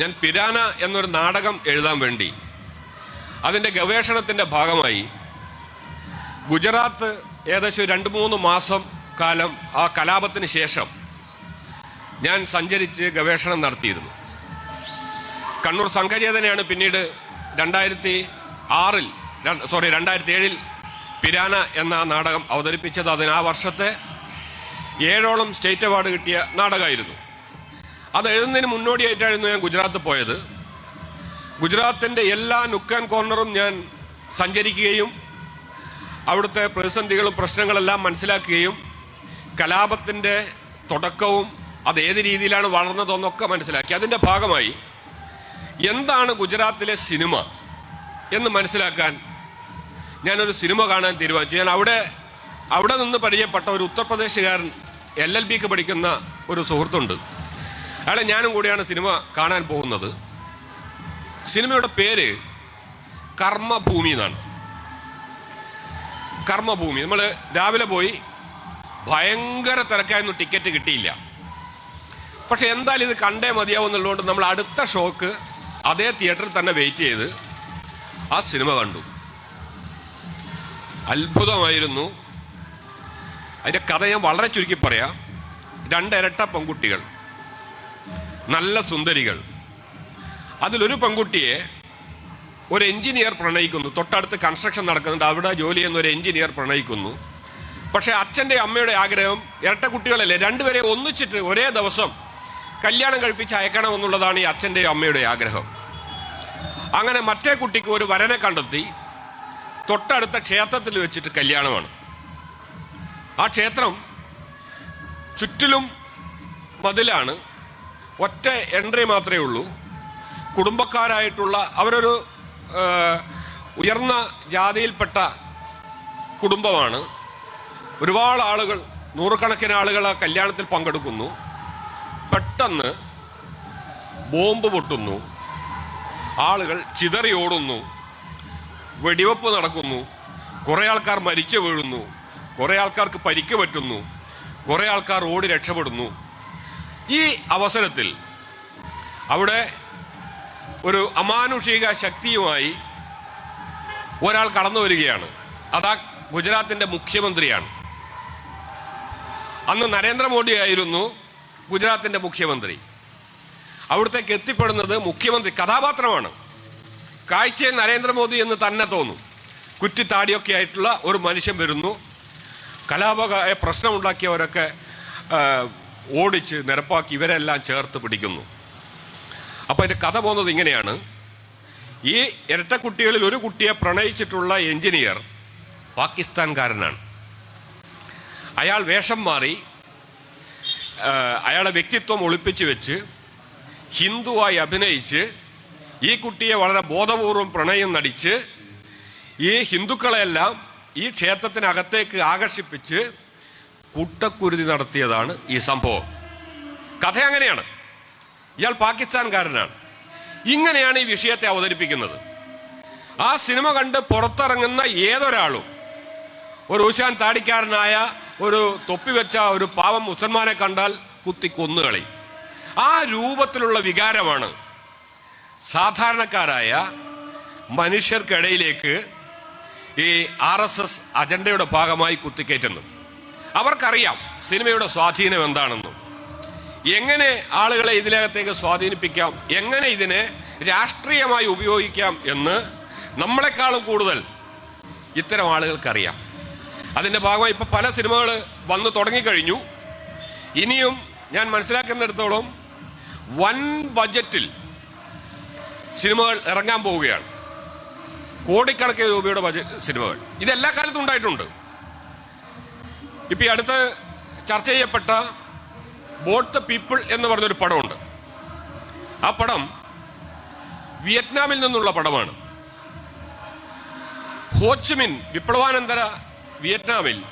ഞാൻ പിരാന എന്നൊരു നാടകം എഴുതാൻ വേണ്ടി. അതിന്റെ ഗവേഷണത്തിന്റെ ഭാഗമായി ഗുജറാത്ത് ഏകദേശം രണ്ട് മൂന്ന് മാസം കാലം ആ കലാപത്തിന് ശേഷം ഞാൻ സഞ്ചരിച്ച് ഗവേഷണം നടത്തിയിരുന്നു. കണ്ണൂർ സംഘചേതനയാണ് പിന്നീട് രണ്ടായിരത്തി ആറിൽ സോറി രണ്ടായിരത്തി ഏഴിൽ പിരാന എന്ന നാടകം അവതരിപ്പിച്ചത്. അതിന് ആ വർഷത്തെ ഏഴോളം സ്റ്റേറ്റ് അവാർഡ് കിട്ടിയ നാടകമായിരുന്നു. അത് എഴുതുന്നതിന് മുന്നോടിയായിട്ടായിരുന്നു ഞാൻ ഗുജറാത്ത് പോയത്. ഗുജറാത്തിന്റെ എല്ലാ നുക്കൻ കോർണറും ഞാൻ സഞ്ചരിക്കുകയും അവിടുത്തെ പ്രതിസന്ധികളും പ്രശ്നങ്ങളെല്ലാം മനസ്സിലാക്കുകയും കലാപത്തിന്റെ തുടക്കവും അത് ഏത് രീതിയിലാണ് വളർന്നതെന്നൊക്കെ മനസ്സിലാക്കി. അതിന്റെ ഭാഗമായി എന്താണ് ഗുജറാത്തിലെ സിനിമ എന്ന് മനസ്സിലാക്കാൻ ഞാനൊരു സിനിമ കാണാൻ തീരുമാനിച്ചു. ഞാൻ അവിടെ അവിടെ നിന്ന് പരിചയപ്പെട്ട ഒരു ഉത്തർപ്രദേശുകാരൻ എൽ എൽ ബിക്ക് പഠിക്കുന്ന ഒരു സുഹൃത്തുണ്ട്. അയാളെ ഞാനും കൂടിയാണ് സിനിമ കാണാൻ പോകുന്നത്. സിനിമയുടെ പേര് കർമ്മഭൂമി എന്നാണ്. കർമ്മഭൂമി. നമ്മൾ രാവിലെ പോയി ഭയങ്കര തിരക്കായിരുന്നു ടിക്കറ്റ് കിട്ടിയില്ല. പക്ഷെ എന്തായാലും ഇത് കണ്ടേ മതിയാവും എന്നുള്ളതുകൊണ്ട് നമ്മൾ അടുത്ത ഷോക്ക് അതേ തിയേറ്ററിൽ തന്നെ വെയിറ്റ് ചെയ്ത് ആ സിനിമ കണ്ടു. അത്ഭുതമായിരുന്നു. അതിന്റെ കഥ ഞാൻ വളരെ ചുരുക്കി പറയാം. രണ്ടിരട്ട പെൺകുട്ടികൾ. നല്ല സുന്ദരികൾ. അതിലൊരു പെൺകുട്ടിയെ ഒരു എഞ്ചിനീയർ പ്രണയിക്കുന്നു. തൊട്ടടുത്ത് കൺസ്ട്രക്ഷൻ നടക്കുന്നുണ്ട്. അവിടെ ജോലി ചെയ്യുന്ന ഒരു എഞ്ചിനീയർ പ്രണയിക്കുന്നു. പക്ഷേ അച്ഛന്റെ അമ്മയുടെ ആഗ്രഹം ഇരട്ട കുട്ടികളല്ലേ? രണ്ടുപേരെ ഒന്നിച്ചിട്ട് ഒരേ ദിവസം കല്യാണം കഴിപ്പിച്ച് അയക്കണമെന്നുള്ളതാണ് ഈ അച്ഛന്റെയും അമ്മയുടെ ആഗ്രഹം. അങ്ങനെ മറ്റേ കുട്ടിക്ക് ഒരു വരനെ കണ്ടെത്തി. തൊട്ടടുത്ത ക്ഷേത്രത്തിൽ വെച്ചിട്ട് കല്യാണമാണ്. ആ ക്ഷേത്രം ചുറ്റിലും മതിലാണ്. ഒറ്റ എൻട്രി മാത്രമേ ഉള്ളൂ. കുടുംബക്കാരായിട്ടുള്ള അവരൊരു ഉയർന്ന ജാതിയിൽപ്പെട്ട കുടുംബമാണ്. ഒരുപാട് ആളുകൾ നൂറുകണക്കിന് ആളുകൾ ആ കല്യാണത്തിൽ പങ്കെടുക്കുന്നു. പെട്ടെന്ന് ബോംബ് പൊട്ടുന്നു. ആളുകൾ ചിതറി ഓടുന്നു. വെടിവെപ്പ് നടക്കുന്നു. കുറേ ആൾക്കാർ മരിച്ചു വീഴുന്നു. കുറേ ആൾക്കാർക്ക് പരിക്ക് പറ്റുന്നു. കുറേ ആൾക്കാർ ഓടി രക്ഷപ്പെടുന്നു. ഈ അവസരത്തിൽ അവിടെ ഒരു അമാനുഷിക ശക്തിയുമായി ഒരാൾ കടന്നു വരികയാണ്. അതാ ഗുജറാത്തിന്റെ മുഖ്യമന്ത്രിയാണ്. അന്ന് നരേന്ദ്രമോദി ആയിരുന്നു ഗുജറാത്തിന്റെ മുഖ്യമന്ത്രി. അവിടത്തേക്ക് എത്തിപ്പെടുന്നത് മുഖ്യമന്ത്രി കഥാപാത്രമാണ്. കാഴ്ചയെ നരേന്ദ്രമോദി എന്ന് തന്നെ തോന്നും. കുറ്റിത്താടിയൊക്കെ ആയിട്ടുള്ള ഒരു മനുഷ്യൻ വരുന്നു. കലാപകായ പ്രശ്നമുണ്ടാക്കിയവരൊക്കെ ഓടിച്ച് നിരപ്പാക്കി ഇവരെല്ലാം ചേർത്ത് പിടിക്കുന്നു. അപ്പോൾ അതിന്റെ കഥ പോകുന്നത് ഇങ്ങനെയാണ്. ഈ ഇരട്ട കുട്ടികളിൽ ഒരു കുട്ടിയെ പ്രണയിച്ചിട്ടുള്ള എഞ്ചിനീയർ പാകിസ്ഥാൻകാരനാണ്. അയാൾ വേഷം മാറി അയാളെ വ്യക്തിത്വം ഒളിപ്പിച്ച് വെച്ച് ഹിന്ദുവായി അഭിനയിച്ച് ഈ കുട്ടിയെ വളരെ ബോധപൂർവം പ്രണയം നടിച്ച് ഈ ഹിന്ദുക്കളെല്ലാം ഈ ക്ഷേത്രത്തിനകത്തേക്ക് ആകർഷിപ്പിച്ച് കൂട്ടക്കുരുതി നടത്തിയതാണ് ഈ സംഭവം. കഥ അങ്ങനെയാണ്. ഇയാൾ പാകിസ്ഥാൻകാരനാണ്. ഇങ്ങനെയാണ് ഈ വിഷയത്തെ അവതരിപ്പിക്കുന്നത്. ആ സിനിമ കണ്ട് പുറത്തിറങ്ങുന്ന ഏതൊരാളും ഒരു ഊശാൻ താടിക്കാരനായ ഒരു തൊപ്പി വെച്ച ഒരു പാവം മുസൽമാനെ കണ്ടാൽ കുത്തി കൊന്നുകളി ആ രൂപത്തിലുള്ള വികാരമാണ് സാധാരണക്കാരായ മനുഷ്യർക്കിടയിലേക്ക് ഈ ആർ എസ് എസ് അജണ്ടയുടെ ഭാഗമായി കുത്തിക്കയറ്റുന്നത്. അവർക്കറിയാം സിനിമയുടെ സ്വാധീനം എന്താണെന്നും. എങ്ങനെ ആളുകളെ ഇതിനകത്തേക്ക് സ്വാധീനിപ്പിക്കാം എങ്ങനെ ഇതിനെ രാഷ്ട്രീയമായി ഉപയോഗിക്കാം എന്ന് നമ്മളെക്കാളും കൂടുതൽ ഇത്തരം ആളുകൾക്കറിയാം. അതിന്റെ ഭാഗമായി ഇപ്പോൾ പല സിനിമകൾ വന്ന് തുടങ്ങിക്കഴിഞ്ഞു. ഇനിയും ഞാൻ മനസ്സിലാക്കുന്നിടത്തോളം വൻ ബജറ്റിൽ സിനിമകൾ ഇറങ്ങാൻ പോവുകയാണ്. കോടിക്കണക്കിന് രൂപയുടെ ബജറ്റ് സിനിമകൾ. ഇതെല്ലാ കാലത്തും ഉണ്ടായിട്ടുണ്ട്. ഇപ്പം ഈ അടുത്ത് ചർച്ച ചെയ്യപ്പെട്ട ബോട്ട് ദ പീപ്പിൾ എന്ന് പറഞ്ഞൊരു പടമുണ്ട്. ആ പടം വിയറ്റ്നാമിൽ നിന്നുള്ള പടമാണ്. ഹോച്ചിമിൻ വിപ്ലവാനന്തര വിയറ്റ്നാമിൽ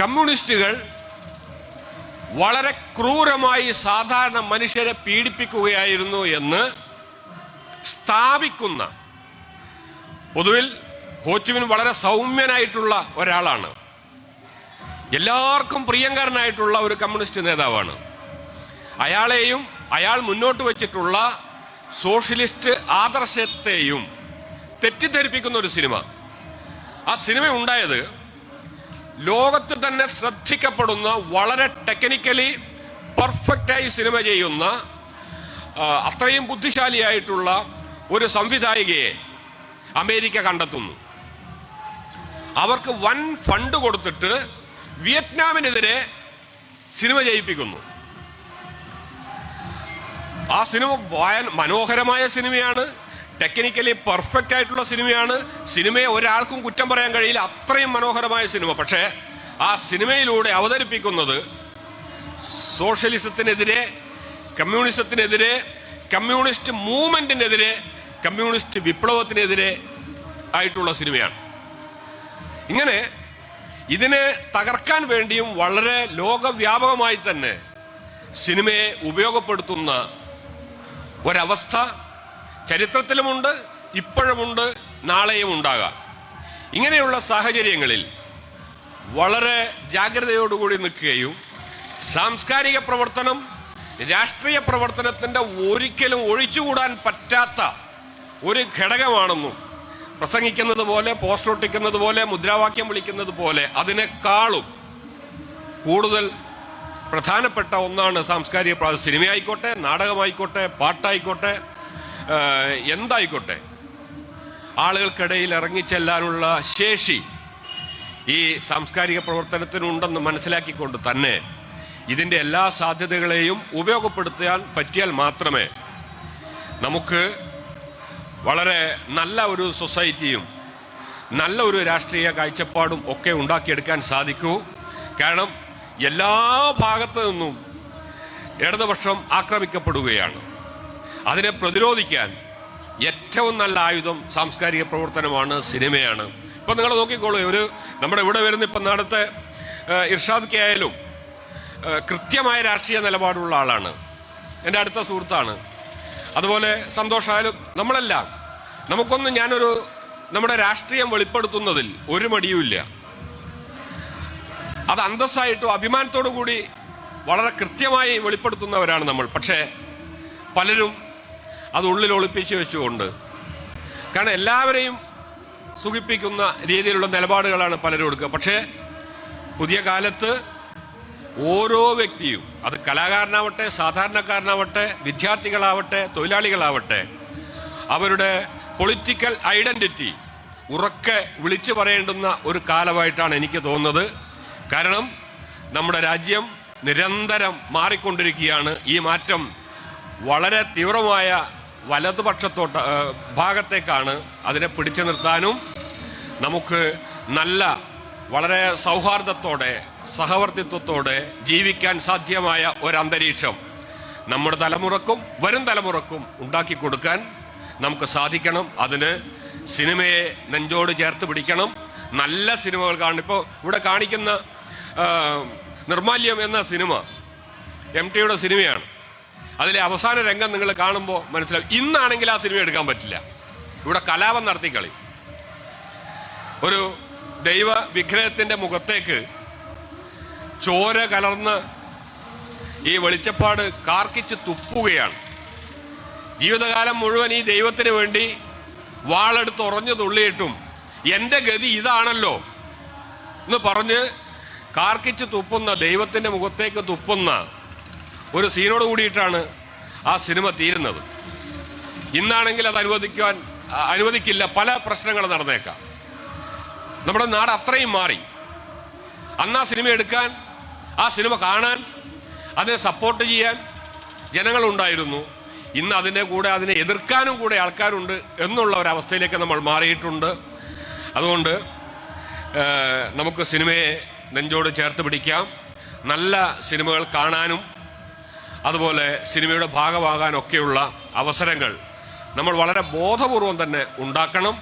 കമ്മ്യൂണിസ്റ്റുകൾ വളരെ ക്രൂരമായി സാധാരണ മനുഷ്യരെ പീഡിപ്പിക്കുകയായിരുന്നു എന്ന് സ്ഥാപിക്കുന്ന പൊതുവിൽ ഹോച്ചുമിൻ വളരെ സൗമ്യനായിട്ടുള്ള ഒരാളാണ്. എല്ലാവർക്കും പ്രിയങ്കരനായിട്ടുള്ള ഒരു കമ്മ്യൂണിസ്റ്റ് നേതാവാണ്. അയാളെയും അയാൾ മുന്നോട്ട് വെച്ചിട്ടുള്ള സോഷ്യലിസ്റ്റ് ആദർശത്തെയും തെറ്റിദ്ധരിപ്പിക്കുന്ന ഒരു സിനിമ. ആ സിനിമ ഉണ്ടായത് ലോകത്ത് തന്നെ ശ്രദ്ധിക്കപ്പെടുന്ന വളരെ ടെക്നിക്കലി പെർഫെക്റ്റായി സിനിമ ചെയ്യുന്ന അത്രയും ബുദ്ധിശാലിയായിട്ടുള്ള ഒരു സംവിധായികയെ അമേരിക്ക കണ്ടെത്തുന്നു. അവർക്ക് വൻ ഫണ്ട് കൊടുത്തിട്ട് വിയറ്റ്നാമിനെതിരെ സിനിമ ജയിപ്പിക്കുന്നു. ആ സിനിമ മനോഹരമായ സിനിമയാണ്. ടെക്നിക്കലി പെർഫെക്റ്റ് ആയിട്ടുള്ള സിനിമയാണ്. സിനിമയെ ഒരാൾക്കും കുറ്റം പറയാൻ കഴിയില്ല. അത്രയും മനോഹരമായ സിനിമ. പക്ഷേ ആ സിനിമയിലൂടെ അവതരിപ്പിക്കുന്നത് സോഷ്യലിസത്തിനെതിരെ കമ്മ്യൂണിസത്തിനെതിരെ കമ്മ്യൂണിസ്റ്റ് മൂവ്മെന്റിനെതിരെ കമ്മ്യൂണിസ്റ്റ് വിപ്ലവത്തിനെതിരെ ആയിട്ടുള്ള സിനിമയാണ്. ഇങ്ങനെ ഇതിനെ തകർക്കാൻ വേണ്ടിയും വളരെ ലോകവ്യാപകമായി തന്നെ സിനിമയെ ഉപയോഗപ്പെടുത്തുന്ന ഒരവസ്ഥ ചരിത്രത്തിലുമുണ്ട് ഇപ്പോഴുമുണ്ട് നാളെയും ഉണ്ടാകാം ഇങ്ങനെയുള്ള സാഹചര്യങ്ങളിൽ വളരെ ജാഗ്രതയോടുകൂടി നിൽക്കുകയും സാംസ്കാരിക പ്രവർത്തനം രാഷ്ട്രീയ പ്രവർത്തനത്തിന്റെ ഒരിക്കലും ഒഴിച്ചുകൂടാൻ പറ്റാത്ത ഒരു ഘടകമാണെന്നും പ്രസംഗിക്കുന്നത് പോലെ പോസ്റ്റർ ഒട്ടിക്കുന്നത് പോലെ മുദ്രാവാക്യം വിളിക്കുന്നത് പോലെ അതിനേക്കാളും കൂടുതൽ പ്രധാനപ്പെട്ട ഒന്നാണ് സാംസ്കാരിക പ്രാ സിനിമയായിക്കോട്ടെ നാടകമായിക്കോട്ടെ പാട്ടായിക്കോട്ടെ എന്തായിക്കോട്ടെ. ആളുകൾക്കിടയിൽ ഇറങ്ങിച്ചെല്ലാനുള്ള ശേഷി ഈ സാംസ്കാരിക പ്രവർത്തനത്തിനുണ്ടെന്ന് മനസ്സിലാക്കിക്കൊണ്ട് തന്നെ ഇതിന്റെ എല്ലാ സാധ്യതകളെയും ഉപയോഗപ്പെടുത്താൻ പറ്റിയാൽ മാത്രമേ നമുക്ക് വളരെ നല്ല ഒരു സൊസൈറ്റിയും നല്ല ഒരു രാഷ്ട്രീയ കാഴ്ചപ്പാടും ഒക്കെ ഉണ്ടാക്കിയെടുക്കാൻ സാധിക്കൂ. കാരണം എല്ലാ ഭാഗത്തു നിന്നും ഇടതുപക്ഷം ആക്രമിക്കപ്പെടുകയാണ്. അതിനെ പ്രതിരോധിക്കാൻ ഏറ്റവും നല്ല ആയുധം സാംസ്കാരിക പ്രവർത്തനമാണ് സിനിമയാണ്. ഇപ്പം നിങ്ങൾ നോക്കിക്കോളൂ ഒരു നമ്മുടെ ഇവിടെ വരുന്ന ഇപ്പം നടത്തെ ഇർഷാദ് കെ ആയാലും കൃത്യമായ രാഷ്ട്രീയ നിലപാടുള്ള ആളാണ്. എന്റെ അടുത്ത സുഹൃത്താണ്. അതുപോലെ സന്തോഷമായാലും നമ്മളെല്ലാം. നമുക്കൊന്നും ഞാനൊരു നമ്മുടെ രാഷ്ട്രീയം വെളിപ്പെടുത്തുന്നതിൽ ഒരു മടിയുമില്ല. അത് അന്തസ്സായിട്ടും അഭിമാനത്തോടു കൂടി വളരെ കൃത്യമായി വെളിപ്പെടുത്തുന്നവരാണ് നമ്മൾ. പക്ഷേ പലരും അത് ഉള്ളിൽ ഒളിപ്പിച്ച് വെച്ചുകൊണ്ട് കാരണം എല്ലാവരെയും സുഖിപ്പിക്കുന്ന രീതിയിലുള്ള നിലപാടുകളാണ് പലരും എടുക്കുക. പക്ഷേ പുതിയ കാലത്ത് ഓരോ വ്യക്തിയും അത് കലാകാരനാവട്ടെ സാധാരണക്കാരനാവട്ടെ വിദ്യാർത്ഥികളാവട്ടെ തൊഴിലാളികളാവട്ടെ അവരുടെ പൊളിറ്റിക്കൽ ഐഡന്റിറ്റി ഉറക്കെ വിളിച്ചു പറയേണ്ടുന്ന ഒരു കാലമായിട്ടാണ് എനിക്ക് തോന്നുന്നത്. കാരണം നമ്മുടെ രാജ്യം നിരന്തരം മാറിക്കൊണ്ടിരിക്കുകയാണ്. ഈ മാറ്റം വളരെ തീവ്രമായ വലതുപക്ഷത്തോട്ട് ഭാഗത്തേക്കാണ് അതിനെ പിടിച്ചു നിർത്താനും നമുക്ക് നല്ല വളരെ സൗഹാർദ്ദത്തോടെ സഹവർത്തിത്വത്തോടെ ജീവിക്കാൻ സാധ്യമായ ഒരന്തരീക്ഷം നമ്മുടെ തലമുറക്കും വരും തലമുറക്കും ഉണ്ടാക്കി കൊടുക്കാൻ നമുക്ക് സാധിക്കണം. അതിന് സിനിമയെ നെഞ്ചോട് ചേർത്ത് പിടിക്കണം. നല്ല സിനിമകൾ കാണണം. ഇപ്പോൾ ഇവിടെ കാണിക്കുന്ന നിർമാല്യം എന്ന സിനിമ എം ടിയുടെ സിനിമയാണ്. അതിലെ അവസാന രംഗം നിങ്ങൾ കാണുമ്പോൾ മനസ്സിലാവും. ഇന്നാണെങ്കിൽ ആ സിനിമ എടുക്കാൻ പറ്റില്ല. ഇവിടെ കലാപം നടത്തി കളി ഒരു ദൈവ വിഗ്രഹത്തിന്റെ മുഖത്തേക്ക് ചോര കലർന്ന് ഈ വെളിച്ചപ്പാട് കാർക്കിച്ച് തുപ്പുകയാണ്. ജീവിതകാലം മുഴുവൻ ഈ ദൈവത്തിന് വേണ്ടി വാളെടുത്ത് ഉറഞ്ഞു തുള്ളിയിട്ടും എന്റെ ഗതി ഇതാണല്ലോ എന്ന് പറഞ്ഞ് കാർക്കിച്ച് തുപ്പുന്ന ദൈവത്തിന്റെ മുഖത്തേക്ക് തുപ്പുന്ന ഒരു സീനോട് കൂടിയിട്ടാണ് ആ സിനിമ തീരുന്നത്. ഇന്നാണെങ്കിൽ അത് അനുവദിക്കുവാൻ അനുവദിക്കില്ല പല പ്രശ്നങ്ങൾ നടന്നേക്കാം. നമ്മുടെ നാട് അത്രയും മാറി. അന്ന് ആ സിനിമ എടുക്കാൻ ആ സിനിമ കാണാൻ അതിനെ സപ്പോർട്ട് ചെയ്യാൻ ജനങ്ങളുണ്ടായിരുന്നു. ഇന്ന് അതിന്റെ കൂടെ അതിനെ എതിർക്കാനും കൂടെ ആൾക്കാരുണ്ട് എന്നുള്ള ഒരവസ്ഥയിലേക്ക് നമ്മൾ മാറിയിട്ടുണ്ട്. അതുകൊണ്ട് നമുക്ക് സിനിമയെ നെഞ്ചോട് ചേർത്ത് പിടിക്കാം. നല്ല സിനിമകൾ കാണാനും അതുപോലെ സിനിമയുടെ ഭാഗമാകാനൊക്കെയുള്ള അവസരങ്ങൾ നമ്മൾ വളരെ ബോധപൂർവം തന്നെ ഉണ്ടാക്കണം.